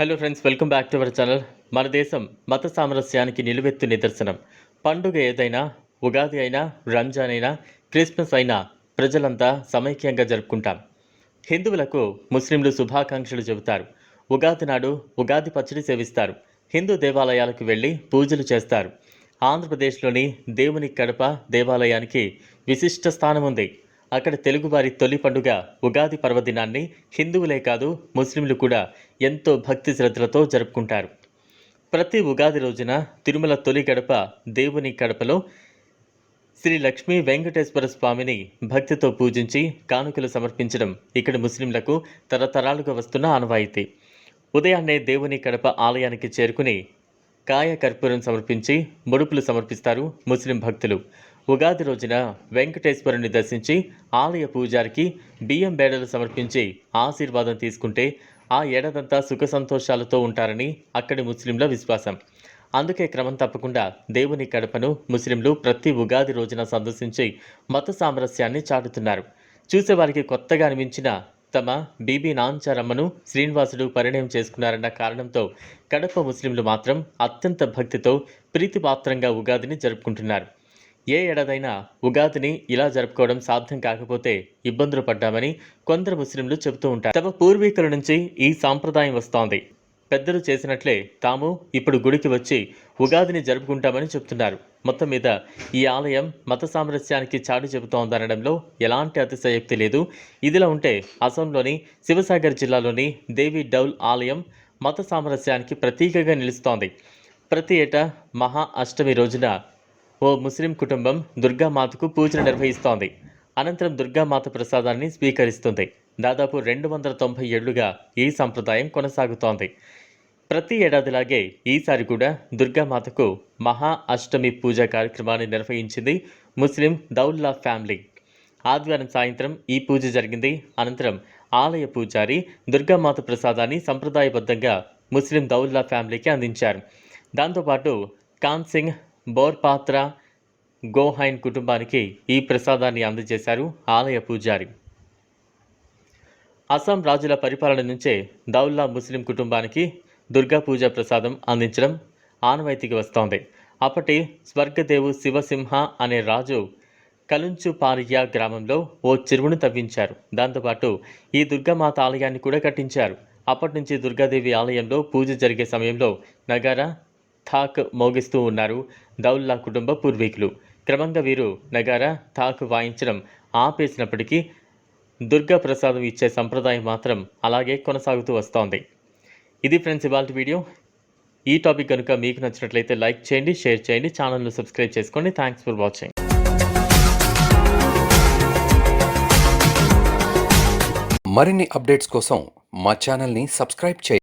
Hello friends welcome back to our channel మన దేశం మత సామరస్యానికి నిలువెత్తు నిదర్శనం. పండుగ ఏదైనా ఉగాది అయినా రంజాన్ అయినా క్రిస్మస్ అయినా ప్రజలంతా సమైక్యంగా జరుపుకుంటాం. హిందువులకు ముస్లింలు శుభాకాంక్షలు చెబుతారు. ఉగాది నాడు ఉగాది పచ్చడి సేవిస్తారు. హిందూ దేవాలయాలకు వెళ్ళి పూజలు చేస్తారు. ఆంధ్రప్రదేశ్లోని దేవుని కడప దేవాలయానికి విశిష్ట స్థానం ఉంది. అక్కడ తెలుగువారి తొలి పండుగ ఉగాది పర్వదినాన్ని హిందువులే కాదు ముస్లింలు కూడా ఎంతో భక్తి శ్రద్ధలతో జరుపుకుంటారు. ప్రతి ఉగాది రోజున తిరుమల తొలి గడప దేవుని కడపలో శ్రీ లక్ష్మీ వెంకటేశ్వర స్వామిని భక్తితో పూజించి కానుకలు సమర్పించడం ఇక్కడ ముస్లింలకు తరతరాలుగా వస్తున్న ఆనవాయితీ. ఉదయాన్నే దేవుని కడప ఆలయానికి చేరుకుని కాయ కర్పూరం సమర్పించి ముడుపులు సమర్పిస్తారు ముస్లిం భక్తులు. ఉగాది రోజున వెంకటేశ్వరుని దర్శించి ఆలయ పూజారికి బియ్యం బేడలు సమర్పించి ఆశీర్వాదం తీసుకుంటే ఆ ఏడాదంతా సుఖ సంతోషాలతో ఉంటారని అక్కడి ముస్లింల విశ్వాసం. అందుకే క్రమం తప్పకుండా దేవుని కడపను ముస్లింలు ప్రతి ఉగాది రోజున సందర్శించి మత సామరస్యాన్ని చాటుతున్నారు. చూసేవారికి కొత్తగా అనిపించిన తమ బీబీ నాంచారమ్మను శ్రీనివాసుడు పరిణయం చేసుకున్నారన్న కారణంతో కడప ముస్లింలు మాత్రం అత్యంత భక్తితో ప్రీతిపాత్రంగా ఉగాదిని జరుపుకుంటున్నారు. ఏ ఏడాదైనా ఉగాదిని ఇలా జరుపుకోవడం సాధ్యం కాకపోతే ఇబ్బందులు పడ్డామని కొందరు ముస్లింలు చెబుతూ ఉంటారు. తమ పూర్వీకుల నుంచి ఈ సాంప్రదాయం వస్తోంది. పెద్దలు చేసినట్లే తాము ఇప్పుడు గుడికి వచ్చి ఉగాదిని జరుపుకుంటామని చెప్తున్నారు మొత్తం మీద ఈ ఆలయం మత సామరస్యానికి చాటు చెబుతోందనడంలో ఎలాంటి అతిశయోక్తి లేదు. ఇదిలా ఉంటే అసోంలోని శివసాగర్ జిల్లాలోని దేవి డౌల్ ఆలయం మత సామరస్యానికి ప్రతీకగా నిలుస్తోంది. ప్రతి ఏటా మహా అష్టమి రోజున ఓ ముస్లిం కుటుంబం దుర్గామాతకు పూజలు నిర్వహిస్తోంది. అనంతరం దుర్గామాత ప్రసాదాన్ని స్వీకరిస్తుంది. దాదాపు రెండు వందల తొంభై ఏళ్ళుగా ఈ సంప్రదాయం కొనసాగుతోంది. ప్రతి ఏడాదిలాగే ఈసారి కూడా దుర్గామాతకు మహా అష్టమి పూజ కార్యక్రమాన్ని నిర్వహించింది ముస్లిం దౌల్లా ఫ్యామిలీ. ఆదివారం సాయంత్రం ఈ పూజ జరిగింది. అనంతరం ఆలయ పూజారి దుర్గామాత ప్రసాదాన్ని సంప్రదాయబద్ధంగా ముస్లిం దౌల్లా ఫ్యామిలీకి అందించారు. దాంతోపాటు కాన్ సింగ్ బోర్పాత్ర గోహైన్ కుటుంబానికి ఈ ప్రసాదాన్ని అందజేశారు ఆలయ పూజారి. అస్సాం రాజుల పరిపాలన నుంచే దౌల్లా ముస్లిం కుటుంబానికి దుర్గా పూజ ప్రసాదం అందించడం ఆనవాయితీకి వస్తోంది. అప్పటి స్వర్గదేవు శివసింహ అనే రాజు కలుంచుపారియా గ్రామంలో ఓ చెరువును తవ్వించారు. దాంతోపాటు ఈ దుర్గామాత ఆలయాన్ని కూడా కట్టించారు. అప్పటి నుంచి దుర్గాదేవి ఆలయంలో పూజ జరిగే సమయంలో నగారా థాక్ మోగిస్తూ ఉన్నారు. దౌల్లా కుటుంబ పూర్వీకులు. క్రమంగా వీరు నగారా తాకు వాయించడం ఆపేసినప్పటికీ దుర్గా ప్రసాదం ఇచ్చే సంప్రదాయం మాత్రం అలాగే కొనసాగుతూ వస్తోంది. ఇది ఫ్రెండ్స్ ఇవాళ వీడియో. ఈ టాపిక్ కనుక మీకు నచ్చినట్లయితే లైక్ చేయండి షేర్ చేయండి ఛానల్ను సబ్స్క్రైబ్ చేసుకోండి. Thanks for watching. మరిన్ని అప్డేట్స్ కోసం మా ఛానల్ని సబ్స్క్రైబ్ చేయండి.